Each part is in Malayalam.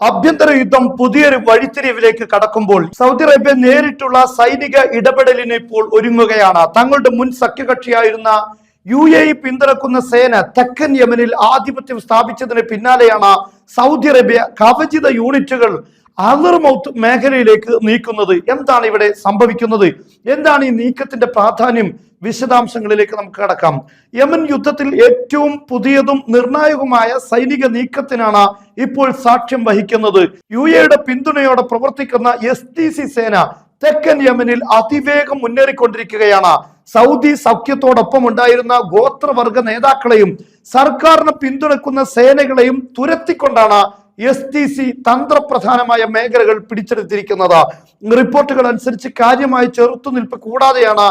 ആഭ്യന്തര യുദ്ധം പുതിയൊരു വഴിത്തിരിവിലേക്ക് കടക്കുമ്പോൾ സൗദി അറേബ്യ നേരിട്ടുള്ള സൈനിക ഇടപെടലിന് ഇപ്പോൾ ഒരുങ്ങുകയാണ്. തങ്ങളുടെ മുൻ സഖ്യകക്ഷിയായിരുന്ന യു എ ഇ പിന്തുണക്കുന്ന സേന തെക്കൻ യമനിൽ ആധിപത്യം സ്ഥാപിച്ചതിന് പിന്നാലെയാണ് സൗദി അറേബ്യ കവചിത യൂണിറ്റുകൾ അലർമൗത്ത് മേഖലയിലേക്ക് നീക്കുന്നത് എന്താണ് ഇവിടെ സംഭവിക്കുന്നത്? എന്താണ് ഈ നീക്കത്തിന്റെ പ്രാധാന്യം? വിശദാംശങ്ങളിലേക്ക് നമുക്ക് കടക്കാം. യമൻ യുദ്ധത്തിൽ ഏറ്റവും പുതിയതും നിർണായകവുമായ സൈനിക നീക്കത്തിനാണ് ഇപ്പോൾ സാക്ഷ്യം വഹിക്കുന്നത്. യു എയുടെ പിന്തുണയോടെ പ്രവർത്തിക്കുന്ന എസ് ടി സി സേന തെക്കൻ യമനിൽ അതിവേഗം മുന്നേറിക്കൊണ്ടിരിക്കുകയാണ്. സൗദി സഖ്യത്തോടൊപ്പം ഉണ്ടായിരുന്ന ഗോത്രവർഗ നേതാക്കളെയും സർക്കാരിനെ പിന്തുണക്കുന്ന സേനകളെയും തുരത്തിക്കൊണ്ടാണ് എസ് ടി സി തന്ത്രപ്രധാനമായ മേഖലകൾ പിടിച്ചെടുത്തിരിക്കുന്നത്. റിപ്പോർട്ടുകൾ അനുസരിച്ച് കാര്യമായി ചെറുത്തുനിൽപ്പ് കൂടാതെയാണ്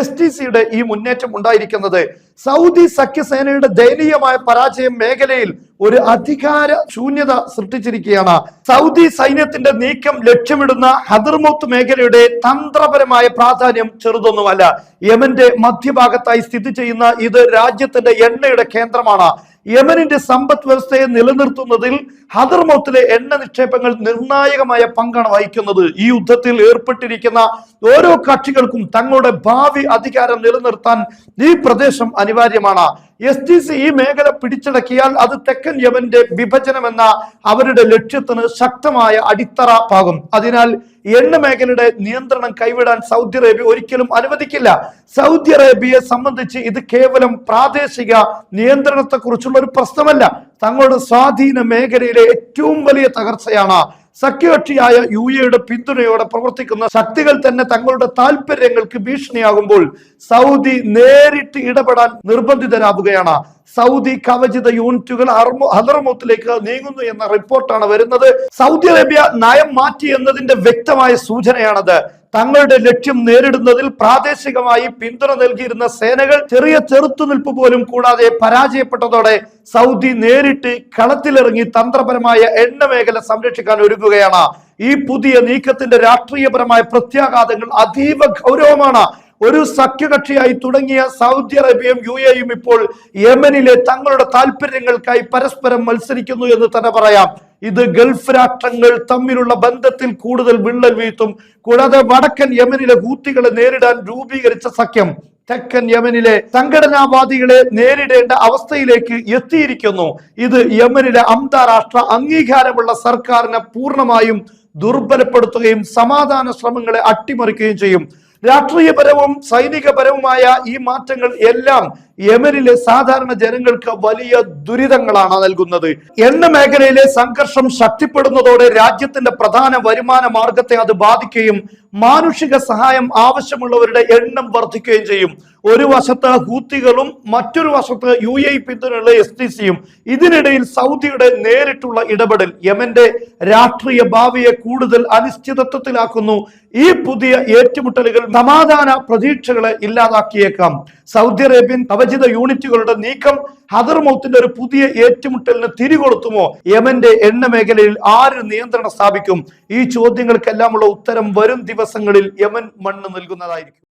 എസ് ടി സിയുടെ ഈ മുന്നേറ്റം ഉണ്ടായിരിക്കുന്നത്. സൗദി സഖ്യസേനയുടെ ദയനീയമായ പരാജയം മേഖലയിൽ ഒരു അധികാര ശൂന്യത സൃഷ്ടിച്ചിരിക്കുകയാണ്. സൗദി സൈന്യത്തിന്റെ നീക്കം ലക്ഷ്യമിടുന്ന ഹദർമൗത്ത് മേഖലയുടെ തന്ത്രപരമായ പ്രാധാന്യം ചെറുതൊന്നുമല്ല. യമന്റെ മധ്യഭാഗത്തായി സ്ഥിതി ചെയ്യുന്ന ഇത് രാജ്യത്തിന്റെ എണ്ണയുടെ കേന്ദ്രമാണ്. യമനിന്റെ സമ്പദ് വ്യവസ്ഥയെ നിലനിർത്തുന്നതിൽ ഹദർമോത്തിലെ എണ്ണ നിക്ഷേപങ്ങൾ നിർണായകമായ പങ്കാണ് വഹിക്കുന്നത്. ഈ യുദ്ധത്തിൽ ഏർപ്പെട്ടിരിക്കുന്ന ഓരോ കക്ഷികൾക്കും തങ്ങളുടെ ഭാവി അധികാരം നിലനിർത്താൻ ഈ പ്രദേശം അനിവാര്യമാണ്. എസ് ടി സി ഈ മേഖല പിടിച്ചടക്കിയാൽ അത് തെക്കൻ യമന്റെ വിഭജനമെന്ന അവരുടെ ലക്ഷ്യത്തിന് ശക്തമായ അടിത്തറ പാകും. അതിനാൽ എണ്ണ മേഖലയുടെ നിയന്ത്രണം കൈവിടാൻ സൗദി അറേബ്യ ഒരിക്കലും അനുവദിക്കില്ല. സൗദി അറേബ്യയെ സംബന്ധിച്ച് ഇത് കേവലം പ്രാദേശിക നിയന്ത്രണത്തെക്കുറിച്ചുള്ള ഒരു പ്രശ്നമല്ല. തങ്ങളുടെ സ്വാധീന മേഖലയിലെ ഏറ്റവും വലിയ തകർച്ചയാണ് സഖ്യകക്ഷിയായ യു എയുടെ പിന്തുണയോടെ പ്രവർത്തിക്കുന്ന ശക്തികൾ തന്നെ തങ്ങളുടെ താല്പര്യങ്ങൾക്ക് ഭീഷണിയാകുമ്പോൾ സൗദി നേരിട്ട് ഇടപെടാൻ നിർബന്ധിതരാവുകയാണ്. സൗദി കവചിത യൂണിറ്റുകൾ ഹദർമൗത്തിലേക്ക് നീങ്ങുന്നു എന്ന റിപ്പോർട്ടാണ് വരുന്നത്. സൗദി അറേബ്യ നയം മാറ്റി എന്നതിന്റെ വ്യക്തമായ സൂചനയാണത്. തങ്ങളുടെ ലക്ഷ്യം നേരിടുന്നതിൽ പ്രാദേശികമായി പിന്തുണ നൽകിയിരുന്ന സേനകൾ ചെറിയ ചെറുത്തുനിൽപ്പ് പോലും കൂടാതെ പരാജയപ്പെട്ടതോടെ സൗദി നേരിട്ട് കളത്തിലിറങ്ങി തന്ത്രപരമായ എണ്ണ മേഖല സംരക്ഷിക്കാൻ ഒരുങ്ങുകയാണ്. ഈ പുതിയ നീക്കത്തിന്റെ രാഷ്ട്രീയപരമായ പ്രത്യാഘാതങ്ങൾ അതീവ ഗൗരവമാണ്. ഒരു സഖ്യകക്ഷിയായി തുടങ്ങിയ സൗദി അറേബ്യയും യു എയും ഇപ്പോൾ യമനിലെ തങ്ങളുടെ താല്പര്യങ്ങൾക്കായി പരസ്പരം മത്സരിക്കുന്നു എന്ന് തന്നെ പറയാം. ഇത് ഗൾഫ് രാഷ്ട്രങ്ങൾ തമ്മിലുള്ള ബന്ധത്തിൽ കൂടുതൽ വിള്ളൽ വീഴ്ത്തും. കൂടാതെ വടക്കൻ യമനിലെ ഹൂത്തികളെ നേരിടാൻ രൂപീകരിച്ച സഖ്യം തെക്കൻ യമനിലെ സംഘടനാവാദികളെ നേരിടേണ്ട അവസ്ഥയിലേക്ക് എത്തിയിരിക്കുന്നു. ഇത് യമനിലെ അന്താരാഷ്ട്ര അംഗീകാരമുള്ള സർക്കാരിനെ പൂർണമായും ദുർബലപ്പെടുത്തുകയും സമാധാന ശ്രമങ്ങളെ അട്ടിമറിക്കുകയും ചെയ്യും. രാഷ്ട്രീയപരവും സൈനികപരവുമായ ഈ മാറ്റങ്ങൾ എല്ലാം യമനിലെ സാധാരണ ജനങ്ങൾക്ക് വലിയ ദുരിതങ്ങളാണ് നൽകുന്നത്. എണ്ണ മേഖലയിലെ സംഘർഷം ശക്തിപ്പെടുന്നതോടെ രാജ്യത്തിന്റെ പ്രധാന വരുമാന മാർഗത്തെ അത് ബാധിക്കുകയും മാനുഷിക സഹായം ആവശ്യമുള്ളവരുടെ എണ്ണം വർദ്ധിക്കുകയും ചെയ്യും. ഒരു വശത്ത് ഹൂത്തികളും മറ്റൊരു വശത്ത് യു എ പിന്തുണയുള്ള എസ് ടി സിയും ഇതിനിടയിൽ സൗദിയുടെ നേരിട്ടുള്ള ഇടപെടൽ യമന്റെ രാഷ്ട്രീയ ഭാവിയെ കൂടുതൽ അനിശ്ചിതത്വത്തിലാക്കുന്നു. ഈ പുതിയ ഏറ്റുമുട്ടലുകൾ സമാധാന പ്രതീക്ഷകളെ ഇല്ലാതാക്കിയേക്കാം. സൗദി അറേബ്യൻ കവചിത യൂണിറ്റുകളുടെ നീക്കം ഹദർമൗത്തിന്റെ ഒരു പുതിയ ഏറ്റുമുട്ടലിന് തിരികൊളുത്തുമോ? യമന്റെ എണ്ണ മേഖലയിൽ ആര് നിയന്ത്രണം സ്ഥാപിക്കും? ഈ ചോദ്യങ്ങൾക്കെല്ലാമുള്ള ഉത്തരം വരും ദിവസങ്ങളിൽ യമൻ മണ്ണ് നൽകുന്നതായിരിക്കും.